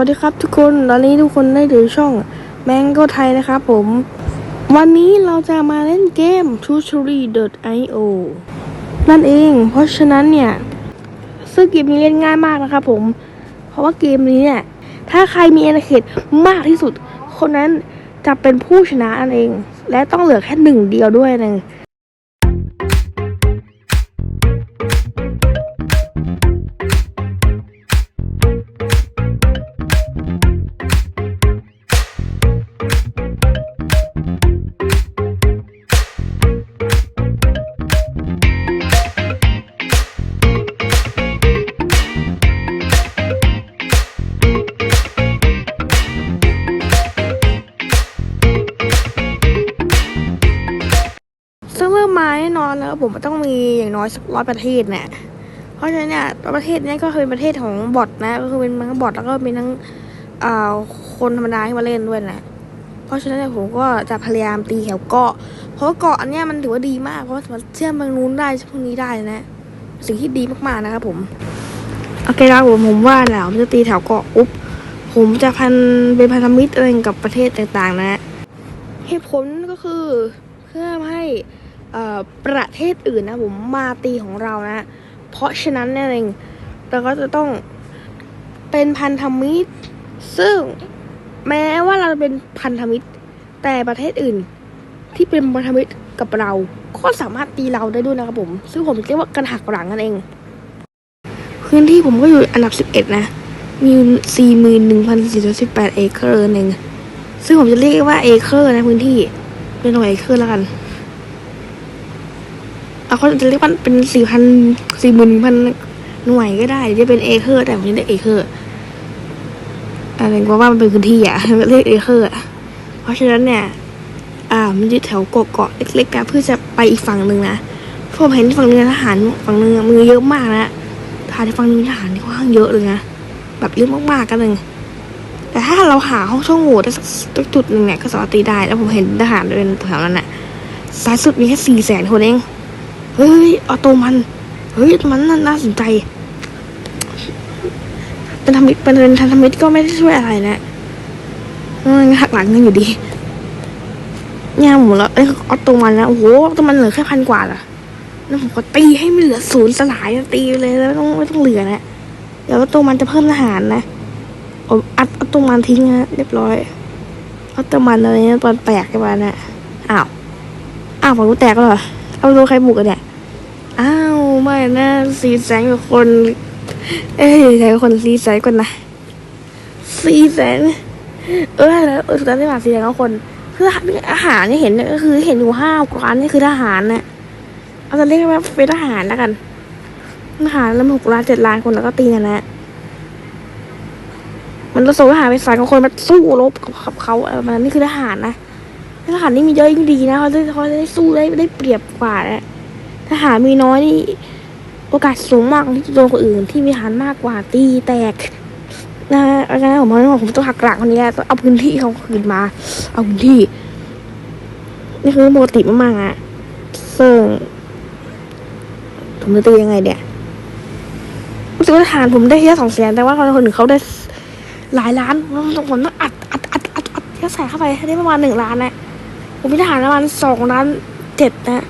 วัสดีครับทุกคนตอนนี้ทุกคนได้ดูช่องแมงก็ไทยนะครับผม วันนี้เราจะมาเล่นเกม tutory.io นั่นเอง เพราะฉะนั้นเนี่ยซึ่งเกมนี้เล่นง่ายมากนะครับผม เพราะว่าเกมนี้เนี่ยถ้าใครมีอาณาเขตมากที่สุด คนนั้นจะเป็นผู้ชนะนั่นเอง และต้องเหลือแค่หนึ่งเดียวด้วยนะ มาแน่นอนแล้วผมต้องมีอย่างน้อยสักร้อยประเทศเนี่ยเพราะฉะนั้นเนี่ยประเทศนี้ก็คือเป็นประเทศของบอทนะก็คือเป็นทั้งบอทแล้วก็มีทั้งอ่าคนธรรมดาที่มาเล่นด้วยนะเพราะฉะนั้นเนี่ยผมก็จะพยายามตีแถวเกาะ เพราะเกาะอันเนี้ยมันถือว่าดีมาก เพราะว่าสามารถเชื่อมบางนู้นได้พวกนี้ได้นะ สิ่งที่ดีมากๆนะครับผมโอเคครับผมผมว่าแล้วผมจะตีแถวเกาะปุ๊บผมจะพันเป็นพันธมิตรอะไรกับประเทศต่างๆ นะเหตุผลก็คือเพื่อให้ ประเทศอื่นนะผมมาตีของเรานะ เพราะฉะนั้นนี่ยเองเราก็จะต้องเป็นพันธมิตร ซึ่งแม้ว่าเราเป็นพันธมิตร แต่ประเทศอื่นที่เป็นพันธมิตรกับเรา ก็สามารถตีเราได้ด้วยนะครับผม ซึ่งผมเรียกว่าการหักหลังนั่นเอง พื้นที่ผมก็อยู่อันดับ 11 นะ มี 41,418 เอเคอร์เอง ซึ่งผมจะเรียกว่าเอเคอร์นะพื้นที่ เป็นหน่วยเอเคอร์แล้วกัน เอาเขาจะเรียกว่าเป็นสี่พันสี่หมื่นพันหน่วยก็ได้จะเป็นเอเคอร์แต่ผมจะเรียกเอเคอร์อะไรก็ว่ามันเป็นพื้นที่อะเรียกเอเคอร์อะเพราะฉะนั้นเนี่ย อ่า มันอยู่แถวเกาะเกาะเล็กๆนะเพื่อจะไปอีกฝั่งหนึ่งนะเพราะผมเห็นฝั่งนึงทหารฝั่งนึงมือเยอะมากนะทหารฝั่งนึงทหารที่ค่อนข้างเยอะเลยนะแบบเยอะมากๆกันเลยแต่ถ้าเราหาห้องช่องโหว่ได้สักจุดหนึ่งเนี่ยก็สามารถตีได้แล้วผมเห็นทหารเดินแถวนั้นน่ะสายสุดมีแค่สี่แสนคนเอง เฮ้ยออโตมัน เฮ้ยมันน่าน่าสนใจเป็นธรรมิตเป็นเป็นธรรมิตก็ไม่ได้ช่วยอะไรนะมันหักหลังกันอยู่ดีเนี่ยหมดแล้วเอ้ออโตมันนะโอ้โหออโตมันเหลือแค่พันกว่าล่ะแล้วผมก็ตีให้มันเหลือศูนย์สลายตีไปเลยแล้วไม่ต้องไม่ต้องเหลือนะเดี๋ยวออโตมันจะเพิ่มทหารนะผมอัดเอาตมันทิ้งฮะเรียบร้อยเอาตมันอะไรเนี่ยตอนแตกกันมาน่ะอ้าวอ้าวฝั่งนู้แตกแล้วเหรอเอาโดนใครบุกกันเนี่ย อ้าวไม่นะสีแสงกับคน เอ้ยใครเป็นคนสีแสงก่อนนะสีแสงเออแล้วเออสุดท้ายที่มาสีแสงกับคนคืออาหารที่เห็นเนี่ยก็คือเห็นอยู่ห้าร้านนี่คือทหารนะเอาจะเรียกว่าเป็นทหารแล้วกันทหารแล้วหกล้านเจ็ดล้านคนแล้วก็ตีกันนะมันจะส่งทหารไปสายของคนมาสู้รบกับเขาอะไรประมาณนั้นนี่คือทหารนะทหารนี่มีเยอะยิ่งดีนะเขาจะเขาจะได้สู้ได้ได้เปรียบกว่านะ ทหารมีน้อยนี่โอกาสสูงมากที่จะโดนคนอื่นที่มีทหารมากกว่าตีแตกนะอาจารย์ผมว่าผมต้องหักหลังคนนี้ต้องเอาพื้นที่เขาคืนมา เอาพื้นที่ นี่คือปกติมากๆอะซึ่งผมจะตียังไงเนี่ยรู้สึกว่าทหารผมได้แค่สองแสนแต่ว่าคนอื่นเขาได้หลายล้านผมผมต้องอัดอัดอัดอัดอัดแค่ใส่เข้าไปได้ประมาณหนึ่งล้านนะผมมีทหารประมาณสองล้านเจ็ดนะ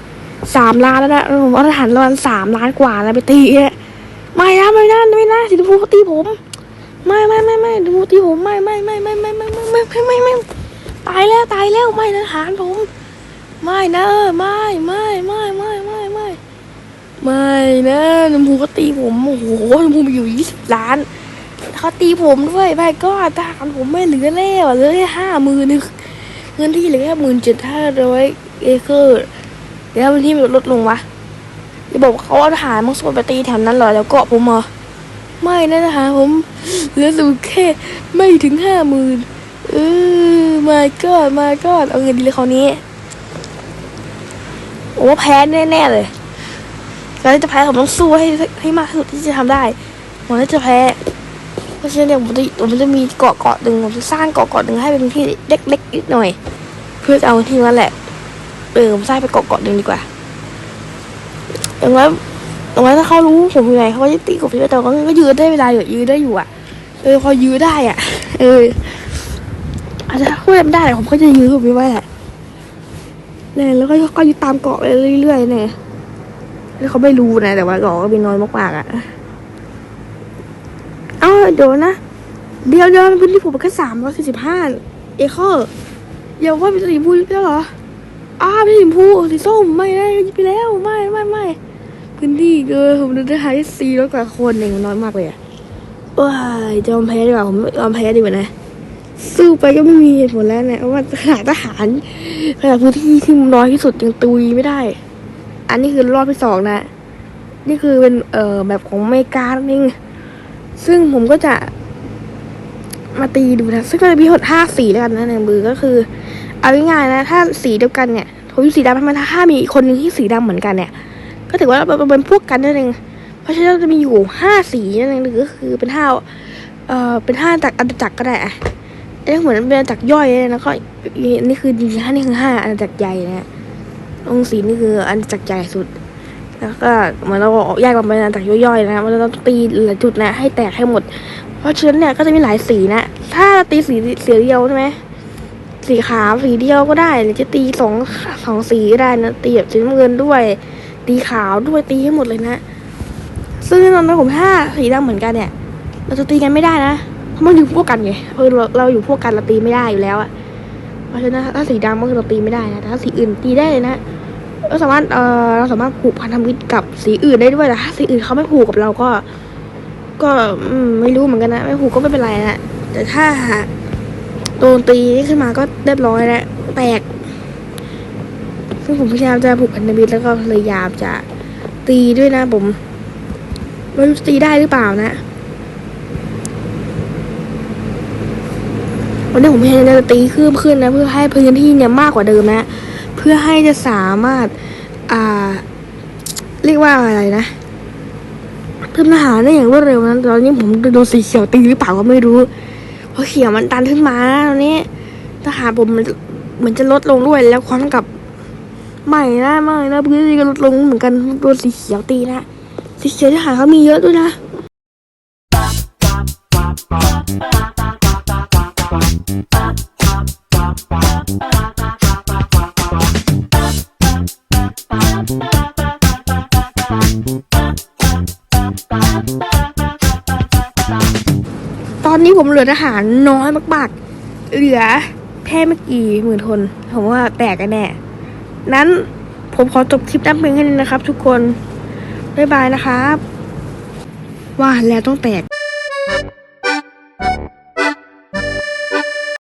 สามล้านแล้วนะผมเอาทหารประมาณสามล้านกว่าแล้วไปตีเนี่ยไม่นะไม่นะไม่นะสิทธิภูเขาตีผม ไม่ไม่ไม่ไม่สิทธิภูตีผมไม่ไม่ไม่ไม่ไม่ไม่ไม่ไม่ไม่ไม่ไม่ตายแล้วตายแล้วไม่นะทหารผม ไม่นะไม่ไม่ไม่ไม่ไม่ไม่ไม่นะชมพูเขาตีผมโอ้โหชมพูมีอยู่ยี่สิบล้านเขาตีผมด้วยไปก็ทหารผมไม่เหลือแล้วเหลือแค่ห้าหมื่นนึงเงินที่เหลือแค่หมื่นเจ็ดห้าร้อยเอเคอร์ เดี๋ยวที่มันลดลงวะจะบอกว่าเขาเอาทหารมังสวิรัติไปตีแถวนั้นเหรอแล้วเกาะผมเหรอไม่นะทหารผมเหลือสูงแค่ไม่ถึงห้าหมื่นเออมาก็มาก็เอาเงินดีเลยคราวนี้ผมว่าแพ้แน่ๆเลยการที่จะแพ้ผมต้องสู้ให้ให้มากที่สุดที่จะทำได้ผมน่จะแพ้เพราะฉะนั้นเนี่ยผมจะผมจะมีเกาะเกาะหนึ่งผมจะสร้างเกาะเกาะหนึ่งให้เป็นที่เล็กๆนิดหน่อย เพื่อจะเอาที่นั้นแหละ เออผมสร้างไปเกาะเกาะหนึ่งดีกว่าอย่างนั้นอย่างนั้นถ้าเขารู้ผมอยู่ไหนเขาก็จะตีกบไปแต่ก็ก็ยืนได้เวลาอยู่ยืนได้อยู่อะเออพอยื้อได้อะ เอออาจจะพูดไม่ได้ผมก็จะยื้อผมไม่ไหวแหละเนี่ยแล้วก็ก็ยึดตามเกาะไปเรื่อยๆเนี่ยแล้วเขาไม่รู้นะแต่ว่าเกาะก็มีน้อยมากๆอะเอ้าเดี๋ยวนะเดี๋ยวเดี๋ยวพื้นที่ผมมันแค่สามร้อยสี่สิบห้าเอเคอร์อย่าว่าเป็นสีชมพูยึดแล้วเหรอ อ้าวเป็นสีชมพูสีส้มไม่ได้ยึดไปแล้วไม่ไม่ไม่พื้นที่เกินผมดูได้หายสี่ร้อยกว่าคนเองมันน้อยมากเลยอะว้ายจะยอมแพ้ดีกว่าผมยอมแพ้ดีกว่านะสู้ไปก็ไม่มีเหตุผลแล้วเนี่ยเพราะว่าขนาดทหารขนาดพื้นที่ที่น้อยที่สุดยังตุยไม่ได้ อันนี้คือรอบที่สองนะ นี่คือเป็นเอ่อแบบของเมกานั่นเองซึ่งผมก็จะมาตีดูนะ ซึ่งก็จะมีหดห้าสี่แล้วกันนะในมือก็คือ เอาง่ายๆนะ ถ้าสีเดียวกันเนี่ยผมสีดำทำไมถ้ามีอีกคนหนึ่งที่สีดำเหมือนกันเนี่ย ก็ถือว่าเราเป็นพวกกันนั่นเองเพราะฉะนั้นจะมีอยู่ห้าสีนั่นเองหรือก็คือเป็นห้าเอ่อเป็นห้าจากอันจักรก็ได้อะเอ๊ะเหมือนเป็นอันจักรย่อยเลยนะก็นี่คือจริงๆห้านี่คือห้าอันจักรใหญ่นะองค์สีนี่คืออันจักรใหญ่สุด แล้วก็เหมือนเราแยกออกเป็นอันจักรย่อยๆนะมันเราต้องตีหลายจุดนะให้แตกให้หมด เพราะฉะนั้นเนี่ยก็จะมีหลายสีนะ ถ้าตีสีสีเดียวใช่ไหม สีขาวสีเดียวก็ได้หรือจะตีสองสองสีก็ได้นะตีแบบสีน้ำเงินด้วย ตีขาวด้วยตีให้หมดเลยนะ ซึ่งตอนนั้นผมถ้าสีดำเหมือนกันเนี่ย เราจะตีกันไม่ได้นะเพราะมันอยู่พวกกันไงเออเราเราอยู่พวกกันเราตีไม่ได้อยู่แล้วอะเพราะฉะนั้นถ้าสีดำก็คือเราตีไม่ได้นะแต่ถ้าสีอื่นตีได้เลยนะเราสามารถเออเราสามารถผูกพันธมิตรกับสีอื่นได้ด้วยแต่ถ้าสีอื่นเขาไม่ผูกกับเราก็ ก็ไม่รู้เหมือนกันนะ ไม่ผูกก็ไม่เป็นไรนะแต่ถ้า โดนตีนี้ขึ้นมาก็เรียบร้อยแล้วแตก ซึ่งผมพยายามจะผูกพันธมิตรแล้วก็พยายามจะตีด้วยนะผมไม่รู้จะตีได้หรือเปล่านะวันนี้ผมพยายามจะตีขึ้นขึ้นนะเพื่อให้พื้นที่เนี่ยมากกว่าเดิมนะเพื่อให้จะสามารถอ่าเรียกว่าอะไรนะเพิ่มทหารได้อย่างรวดเร็วนั้นตอนนี้ผมโดนสีเขียวตีหรือเปล่าก็ไม่รู้ ราะเขียวมันตันขึ้นมาตอนนี้ทหารผมมันเหมือนจะลดลงด้วยแล้วความกับใหม่นะไม่นะพื้นที่ก็ลดลงเหมือนกันโดนสีเขียวตีนะสีเขียวทหารเขามีเยอะด้วยนะ ผมเหลือทหารน้อยมากๆ เหลือแค่ไม่กี่หมื่นคน ผมว่าแตกกันแน่ นั้นผมขอจบคลิปน้ำเพียงแค่นี้นะครับ ทุกคน บ๊ายบายนะครับ ว่าแล้วต้องแตก